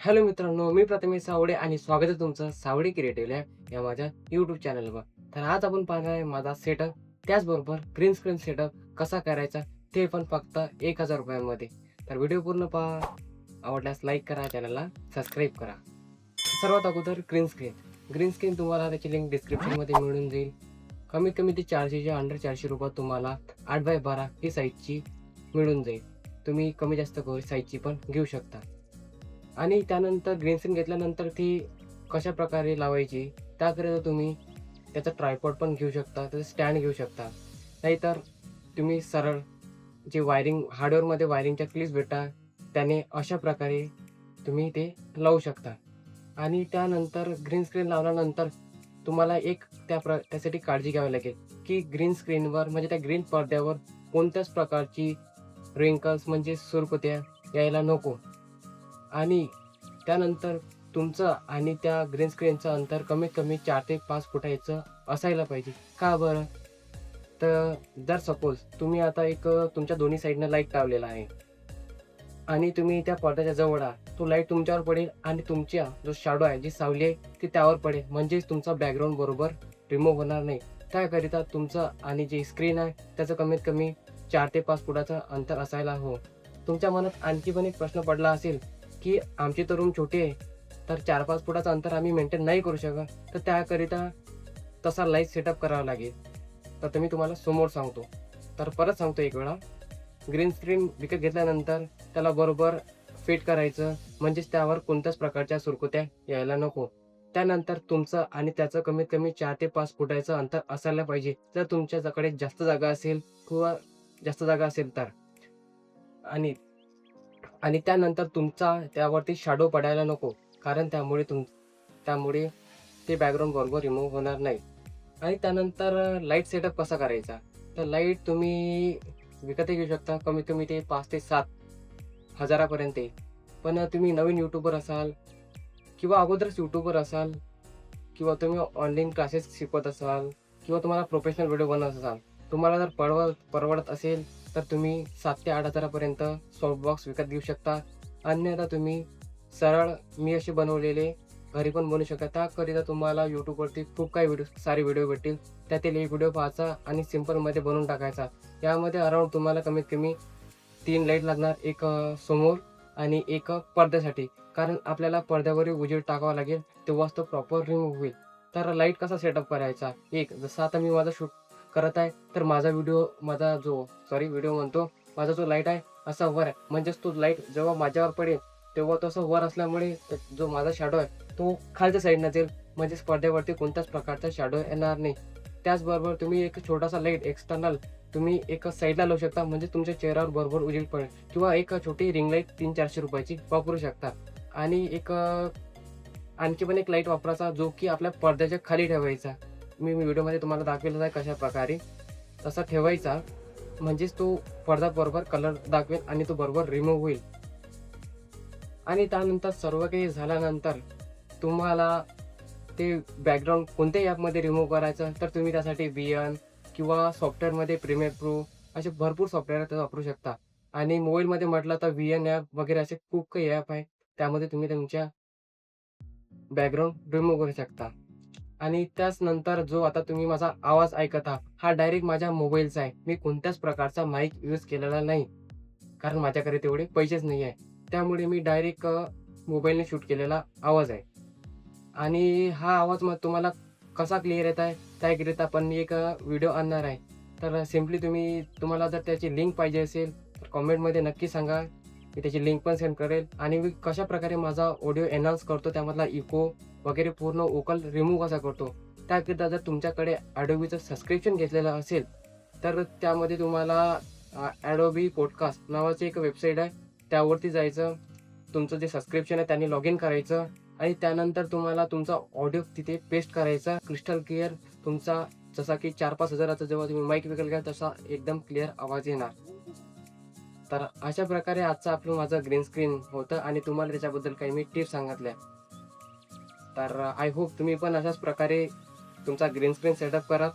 Hello मित्रांनो मी प्रथमेश सावडे आणि स्वागत आहे तुमचं सावडे क्रिएटिव्ह लॅब या माझ्या यूट्यूब चॅनलवर तर आज आपण पाहणार आहे माझा सेटअप त्याचबरोबर ग्रीन स्क्रीन सेटअप कसा करायचा ते पण फक्त एक हजार रुपयांमध्ये. तर व्हिडिओ पूर्ण पहा. आवडल्यास लाईक करा चॅनलला सबस्क्राईब करा. सर्वात अगोदर ग्रीन स्क्रीन ग्रीन स्क्रीन तुम्हाला त्याची लिंक डिस्क्रिप्शनमध्ये मिळून जाईल. कमीत कमी ते चारशेच्या अंडर चारशे रुपयात तुम्हाला आठ बाय बारा ही साईजची मिळून जाईल. तुम्ही कमी जास्त करू साईजची पण घेऊ शकता. आणि त्यानंतर ग्रीन स्क्रीन घेतल्यानंतर ती कशा प्रकारे लावायची त्याकरिता तुम्ही त्याचा ट्रायपॉड पण घेऊ शकता त्याचं स्टँड घेऊ शकता. नाहीतर तुम्ही सरळ जे वायरिंग हार्डवेअरमध्ये वायरिंगच्या क्लिप्स भेटा त्याने अशा प्रकारे तुम्ही ते लावू शकता. आणि त्यानंतर ग्रीन स्क्रीन लावल्यानंतर तुम्हाला एक त्या प्र त्यासाठी काळजी घ्यावी लागेल की ग्रीन स्क्रीनवर म्हणजे त्या ग्रीन पडद्यावर कोणत्याच प्रकारची रिंकल्स म्हणजे सुरकुत्या यायला नको. आणि त्यानंतर तुमचं आणि त्या ग्रीन स्क्रीनचं अंतर कमीत कमी चार ते पाच फुटायचं असायला पाहिजे. का बरं? तर जर सपोज तुम्ही आता एक तुमच्या दोन्ही साईडनं लाइट लावलेला आहे आणि तुम्ही त्या पडद्याच्या जवळ आहात तो लाइट तुमच्यावर पडेल आणि तुमच्या जो शॅडो आहे जी सावली आहे ती त्यावर पडेल. म्हणजेच तुमचा बॅकग्राऊंड बरोबर रिमूव्ह होणार नाही. त्याकरिता तुमचं आणि जे स्क्रीन आहे त्याचं कमीत कमी चार ते पाच फुटाचं अंतर असायला हवं. तुमच्या मनात आणखी पण एक प्रश्न पडला असेल की आमची तर रूम छोटे आहे तर चार पाच फुटाचं अंतर आम्ही मेंटेन नाही करू शकत. तर त्याकरिता तसा लाइट सेटअप करावा लागेल. तर ते मी तुम्हाला समोर सांगतो. तर परत सांगतो एक वेळा. ग्रीन स्क्रीन विकत घेतल्यानंतर त्याला बरोबर फिट करायचं. म्हणजेच त्यावर कोणत्याच प्रकारच्या सुरकुत्या यायला नको. त्यानंतर तुमचं आणि त्याचं कमीत कमी चार ते पाच फुटाचं अंतर असायला पाहिजे. जर तुमच्याकडे जास्त जागा असेल किंवा जास्त जागा असेल तर. आणि आणि त्यानंतर तुमचा त्यावरती शॅडो पडायला नको कारण त्यामुळे तुम त्यामुळे ते बॅकग्राऊंड बरोबर रिमूव्ह होणार नाही. आणि त्यानंतर लाइट सेटअप कसा करायचा? तर लाइट तुम्ही विकतही घेऊ शकता कमीत कमी ते पाच ते सात हजारापर्यंत पण तुम्ही नवीन यूट्यूबर असाल किंवा अगोदरच यूट्यूबर असाल किंवा तुम्ही ऑनलाईन क्लासेस शिकवत असाल किंवा तुम्हाला प्रोफेशनल व्हिडिओ बनवत असाल तुम्हाला जर परवड परवडत असेल तर तुम्ही सात ते आठ हजारापर्यंत सॉफ्ट बॉक्स विकत घेऊ शकता. अन्यथा तुम्ही सरळ मी असे बनवलेले घरी पण बनवू शकता. त्याकरिता तुम्हाला यूट्यूबवरती खूप काही व्हिडिओ सारे व्हिडिओ भेटतील. त्यातील एक व्हिडिओ पाहायचा आणि सिम्पलमध्ये बनवून टाकायचा. यामध्ये अराउंड तुम्हाला कमीत कमी तीन लाइट लागणार एक समोर आणि एक पडद्यासाठी. कारण आपल्याला पडद्यावर उजेड टाकावा लागेल तेव्हाच तो प्रॉपर रिमूव्ह होईल. तर लाइट कसा सेटअप करायचा? एक जसं आता मी माझा शूट करत आहे. तर माझा व्हिडिओ माझा जो सॉरी व्हिडिओ म्हणतो माझा जो लाइट आहे असा वर आहे. म्हणजेच तो लाइट जेव्हा माझ्यावर पडेल तेव्हा तो असं वर असल्यामुळे जो माझा शॅडो आहे तो खालच्या साईडनं जाईल म्हणजे स्पर्धेवरती कोणत्याच प्रकारचा शॅडो येणार नाही. त्याचबरोबर तुम्ही एक छोटासा लाइट एक्सटर्नल तुम्ही एक साईडला लावू शकता. म्हणजे तुमच्या चेहऱ्यावर बरोबर उजेड पडेल. किंवा एक छोटी रिंग लाइट तीन चारशे रुपयाची वापरू शकता. आणि एक आणखी पण एक लाइट वापरायचा जो की आपल्या पडद्याच्या खाली ठेवायचा. मी व्हिडिओमध्ये तुम्हाला दाखवेल आहे कशा प्रकारे तसा ठेवायचा. म्हणजेच तो पडदा बरोबर कलर दाखवेल आणि तो बरोबर रिमूव्ह होईल. आणि त्यानंतर सर्व काही झाल्यानंतर तुम्हाला ते बॅकग्राऊंड कोणत्याही ॲपमध्ये रिमूव्ह करायचं तर तुम्ही त्यासाठी बियन किंवा सॉफ्टवेअरमध्ये प्रीमियर प्रो असे भरपूर सॉफ्टवेअर ते वापरू शकता. आणि मोबाईलमध्ये म्हटलं तर व्ही एन ॲप वगैरे असे खूप काही ॲप आहे त्यामध्ये तुम्ही तुमच्या बॅकग्राऊंड रिमूव्ह करू शकता. आणि त्याच नंतर जो आता तुम्ही माझा आवाज ऐकत आहात हा डायरेक्ट माझ्या मोबाईलचा आहे. मी कोणत्याच प्रकारचा माईक यूज केलेला नाही. कारण माझ्याकडे तेवढे पैसेच नाही आहे. त्यामुळे मी डायरेक्ट मोबाईलने शूट केलेला आवाज आहे. आणि हा आवाज मग तुम्हाला कसा क्लिअर येत आहे? त्याकरिता पण मी एक व्हिडिओ आणणार आहे. तर सिम्पली तुम्ही तुम्हाला जर त्याची लिंक पाहिजे असेल तर कॉमेंटमध्ये नक्की सांगा. मी त्याची लिंक पण सेंड करेल. आणि मी कशा प्रकारे माझा ऑडिओ एनहान्स करतो त्यामधला इको वगैरे पूर्ण ओकल रिमूव्ह कसा करतो त्याकरिता जर तुमच्याकडे ॲडोबीचं सबस्क्रिप्शन घेतलेलं असेल तर त्यामध्ये तुम्हाला ॲडोबी पॉडकास्ट नावाची एक वेबसाईट आहे. त्यावरती जायचं तुमचं जे सबस्क्रिप्शन आहे त्यांनी लॉग इन करायचं आणि त्यानंतर तुम्हाला तुमचा ऑडिओ तिथे पेस्ट करायचा. क्रिस्टल क्लिअर तुमचा जसा की चार पाच हजाराचा जेव्हा तुम्ही माईक विकल घ्या तसा एकदम क्लिअर आवाज येणार. तर अशा प्रकारे आजचं आपलं माझं ग्रीन स्क्रीन होतं आणि तुम्हाला त्याच्याबद्दल काही मी टिप्स सांगितल्या. तर आय होप तुम्ही पण अशाच प्रकारे तुमचा ग्रीन स्क्रीन सेटअप करा